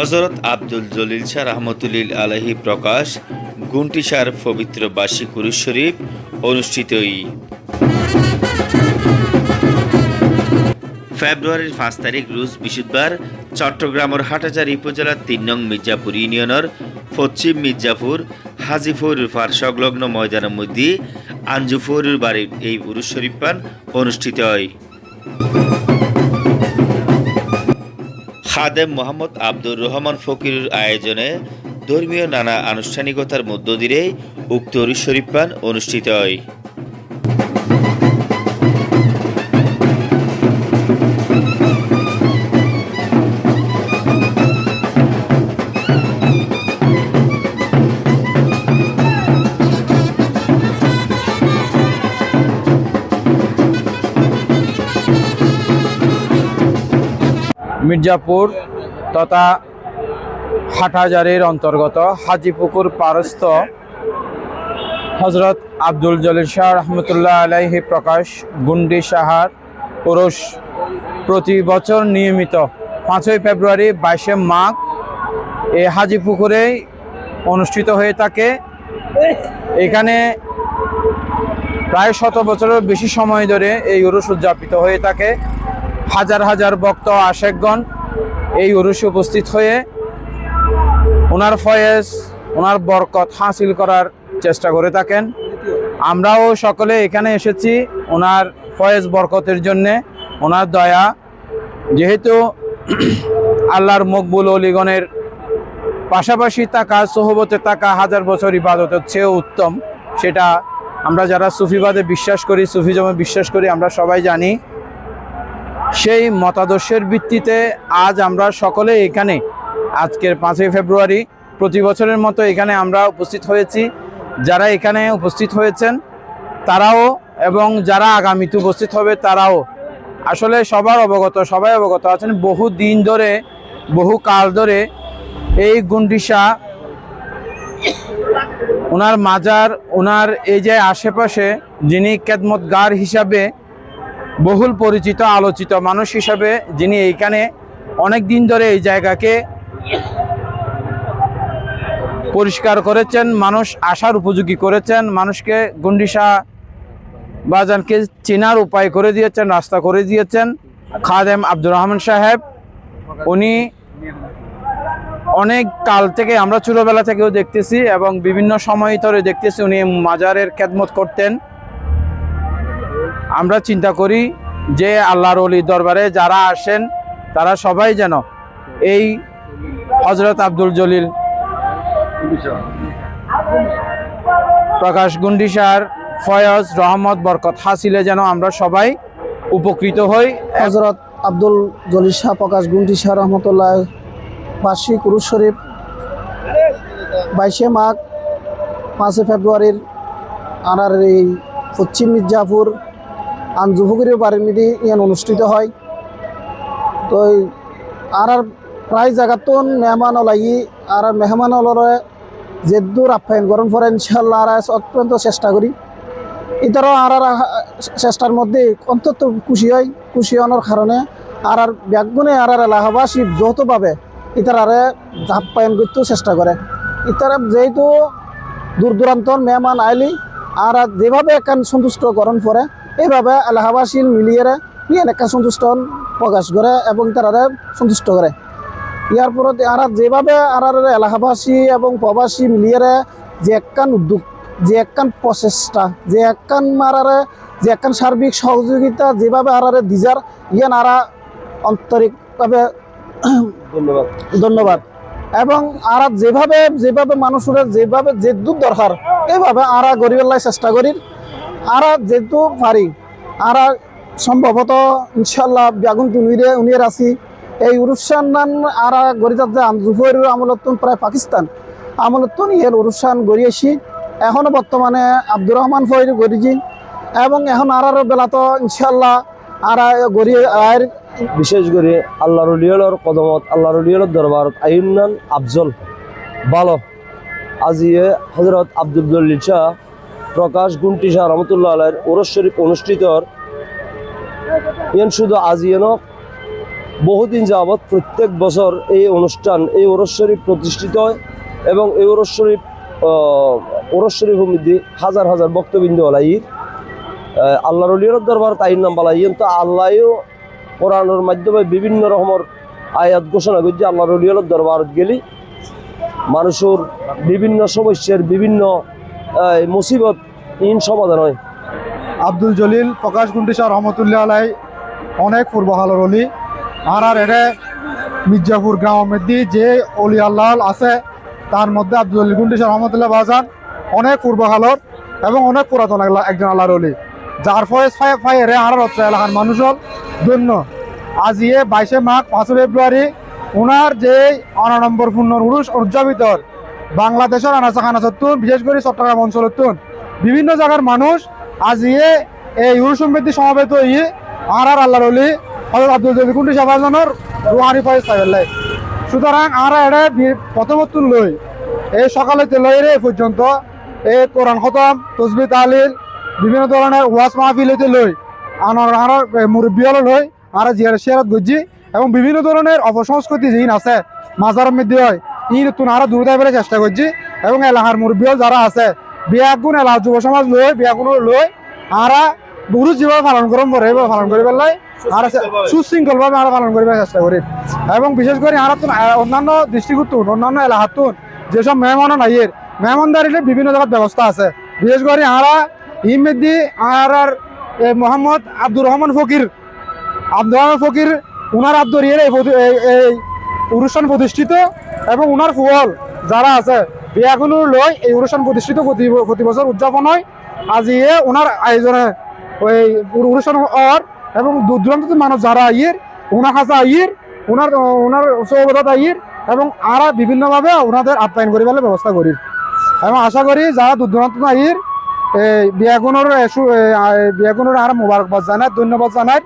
হজরত আব্দুল জলিল শাহ রহমতুল্লিল আলহী প্রকাশ গুন্টিসার পবিত্র বার্ষিক কুরুশ শরীফ অনুষ্ঠিতই ফেব্রুয়ারির পাঁচ তারিখ রুজ বৃহস্পতিবার চট্টগ্রামের হাটাজারি উপজেলার তিন নং মির্জাপুর ইউনিয়নের পশ্চিম মির্জাপুর হাজিপুর ফার সংলগ্ন ময়দানের মধ্যে আঞ্জুফুরের বাড়ির এই উরুস শরীফ পান অনুষ্ঠিত হয়। খাদেম মোহাম্মদ আব্দুর রহমান ফকিরের আয়োজনে ধর্মীয় নানা আনুষ্ঠানিকতার মধ্য দিয়ে উক্ত শরীফ পান অনুষ্ঠিত হয়। মির্জাপুর তথা হাটহাজারের অন্তর্গত হাজিপুকুর পারস্থ হজরত আব্দুল জলিল শাহ রহমতুল্লাহ আলাইহি প্রকাশ গুন্ডি সাহার পুরুষ প্রতি বছর নিয়মিত পাঁচই ফেব্রুয়ারি বাইশে মাঘ এই হাজিপুকুরেই অনুষ্ঠিত হয়ে থাকে। এখানে প্রায় শত বছরের বেশি সময় ধরে এই উরুষ উদযাপিত হয়ে থাকে। হাজার হাজার ভক্ত আশেকগণ এই উরুষে উপস্থিত হয়ে ওনার ফয়েজ, ওনার বরকত হাসিল করার চেষ্টা করে থাকেন। আমরাও সকলে এখানে এসেছি ওনার ফয়েজ বরকতের জন্যে, ওনার দয়া। যেহেতু আল্লাহর মকবুল অলিগণের পাশাপাশি থাকা, সোহবতে থাকা হাজার বছর ইবাদতের চেয়েও উত্তম, সেটা আমরা যারা সুফিবাদে বিশ্বাস করি, সুফিজমে বিশ্বাস করি, আমরা সবাই জানি। সেই মতাদর্শের ভিত্তিতে আজ আমরা সকলে এখানে, আজকের পাঁচই ফেব্রুয়ারি, প্রতি বছরের মতো এখানে আমরা উপস্থিত হয়েছি। যারা এখানে উপস্থিত হয়েছেন, তারাও এবং যারা আগামীতে উপস্থিত হবে, তারাও। আসলে সবার অবগত, সবাই অবগত আছেন, বহু দিন ধরে, বহু কাল ধরে এই গুন্ডিসা, ওনার মাজার, ওনার এই যে আশেপাশে যিনি কেদমতগার হিসাবে বহুল পরিচিত, আলোচিত মানুষ হিসাবে যিনি এইখানে অনেক দিন ধরে এই জায়গাকে পরিষ্কার করেছেন, মানুষ আসার উপযোগী করেছেন, মানুষকে গুন্ডিসা বাজানকে চেনার উপায় করে দিয়েছেন, রাস্তা করে দিয়েছেন। খাদেম আব্দুর রহমান সাহেব, উনি অনেক কাল থেকে আমরা ছোটোবেলা থেকেও দেখতেছি এবং বিভিন্ন সময় ধরে দেখতেছি উনি মাজারের খেদমত করতেন। আমরা চিন্তা করি যে আল্লাহর অলির দরবারে যারা আসেন, তারা সবাই যেন এই হজরত আব্দুল জলিল প্রকাশ গুন্ডিসার ফয়জ রহমত বরকত হাসিলে যেন আমরা সবাই উপকৃত হই। হজরত আব্দুল জলিল শাহ প্রকাশ গুন্ডি শাহ রহমতুল্লাহ বার্ষিক উরুস শরীফ বাইশে মাঘ পাঁচই ফেব্রুয়ারির আনার এই পশ্চিম মির্জাপুর আঞ্জুফুকুরের বাড়ির মিদি ইয়ান অনুষ্ঠিত হয়। তো আর আর প্রায় জায়গাতন মেহমান ওলাই আর আর মেহমান ওলরে যেদূর আপ্যায়ন গরম পরে ইনশাল্লাহ আর অত্যন্ত চেষ্টা করি। ইতারও আর আর চেষ্টার মধ্যে অন্তত খুশি হয়, খুশি হওয়ার কারণে আর আর ব্যাগুনে আর আর এলাকাবাসী যৌথভাবে ইতারারে আপ্যায়ন করতেও চেষ্টা করে। ইতারা যেহেতু দূর দূরান্তর মেহমান আইলি, আর আর যেভাবে একান সন্তুষ্ট গরম পরে এইভাবে এলাকাবাসী মিলিয়ে ইয়ান একা সন্তুষ্ট প্রকাশ করে এবং তারারে সন্তুষ্ট করে। ইয়ার পরত আর আর যেভাবে আর আর এলাকাবাসী এবং প্রবাসী মিলিয়ে যে একখান উদ্যোগ যে একখান প্রচেষ্টা যে একখান মারারে যে একখান সার্বিক সহযোগিতা যেভাবে আরারে দিজার ইয়ান আরা আন্তরিকভাবে ধন্যবাদ। ধন্যবাদ। এবং আর যেভাবে যেভাবে মানুষের যেভাবে যে দূর দরকার এইভাবে আরা গরিবের চেষ্টা করি আর যেহেতু পারি, আর সম্ভবত ইনশাল্লাহ বেগুন তুনিরে উনিয়ের আছি এই উরুসান আর গরিতার যে জুফর আমলতন প্রায় পাকিস্তান। আমলতন ইয়ের উরুসান গড়িয়েছি। এখনও বর্তমানে আব্দুর রহমান ফয়ের গড়িছি এবং এখন আর বেলা তো ইনশাল্লাহ আর গড়িয়ে আর বিশেষ করে আল্লাহ রলিয়লর কদমত আল্লাহ রলিয়লর দরবারত আইনান আফজল। ভালো। আজিয়ে হজরত আব্দুল শাহ প্রকাশ গুন্টি শাহ রহমতুল্লাহ আলাইয়ের ওরস শরীফ অনুষ্ঠিতর ইয়ান শুধু আজিয়েন বহুদিন যাবৎ প্রত্যেক বছর এই অনুষ্ঠান, এই ওরস শরীফ প্রতিষ্ঠিত হয় এবং এই ওরস শরীফ ওরস শরীফ মধ্যে হাজার হাজার বক্তবিন্দু হলাইর আল্লাহ রলিয়র দরবার তাইর নাম বালাইয়েন তো আল্লাহও কোরআনের মাধ্যমে বিভিন্ন রকমের আয়াত ঘোষণা করছে আল্লাহ রলিয়র দরবারত গেলি মানুষের বিভিন্ন সমস্যার বিভিন্ন মুসিবত ইন সমাধান হয়। আব্দুল জলিল, প্রকাশ গুন্ডিশা রহমতুল্লাহ আলাই, অনেক পূর্বকালের অলি। আর আর এরে মির্জাপুর গ্রামের মধ্যে যে অলি আল্লাহ আছে, তার মধ্যে আব্দুল জলিল গুন্ডিশা রহমতুল্লাহ বাজান অনেক পূর্বকালের এবং অনেক পুরাতন একজন আল্লাহর অলি। যার ফয়েজ ফাই ফাই এরে আর অত্র এলাকার মানুষের জন্য আজ ইয়ে বাইশে মাঘ, পাঁচই ফেব্রুয়ারি ওনার যে অনানম্বর পূর্ণ উরুষ উদযাপিত বাংলাদেশের আনাচা খানাচতুন বিশেষ করে চট্টগ্রাম অঞ্চলতুন বিভিন্ন জায়গার মানুষ আজ ইয়ে এই ইউরো সমৃদ্ধি সমাবেত ইয়ে আর আর আল্লাহর অলি হজরত আব্দুল জলিল কুন্ডি সাফাজনের রুহানি ফয়েজ সাহেবেল্লাই সুতরাং আর এড়ে প্রথমতুন লই। এই সকালে লই রে পর্যন্ত এই কোরআন খতম, তসবি তালিল, বিভিন্ন ধরনের ওয়াজ মাহফিলতে লই। আনার আর মুরব্বী হল লই, আর জিয়ার শেয়ারত গজ্জি, এবং বিভিন্ন ধরনের অপসংস্কৃতি যিন আছে মাজারের মধ্যে হয়। ই নতুন আরও দূর যাইবার চেষ্টা করছি। এবং এলাকার মুরব্বী যারা আছে বিয়া গুণ এলাকার যুব সমাজ লই বিয়া গুণ লই আরা গুরু যেভাবে পালন করম এভাবে পালন করি পেলাই আর সুশৃঙ্খল ভাবে আমরা পালন করিবার চেষ্টা করি। এবং বিশেষ করে আর অন্যান্য দৃষ্টিগুতুন অন্যান্য এলাকাতুন যেসব মেহমান নাইয়ের মেহমানদারির বিভিন্ন জায়গার ব্যবস্থা আছে। বিশেষ করে আরা ইমেদি আর আর মোহাম্মদ আব্দুর রহমান ফকির আব্দুর রহমান ফকির উনার আব্দুর এই অনুষ্ঠান প্রতিষ্ঠিত এবং উনার ফুল যারা আছে বিয়াগুলো লই এই অনুষ্ঠান প্রতিষ্ঠিত প্রতি বছর উদযাপন হয়। আজ ইয়ে ওনার আয়োজনে ওই অনুষ্ঠান হওয়ার এবং দূর দূরান্ত মানুষ যারা আইয়ের ওনার কাছে আইয়ের ওনার ওনার সৌবদত আইয়ের এবং আরা বিভিন্নভাবে ওনাদের আপ্যায়ন করিবার ব্যবস্থা করি এবং আশা করি যারা দূর দূরান্ত আইয়ের বিয়াগুনোর বিয়াগুনোর আর মোবারকবাদ জানায়, ধন্যবাদ জানায়।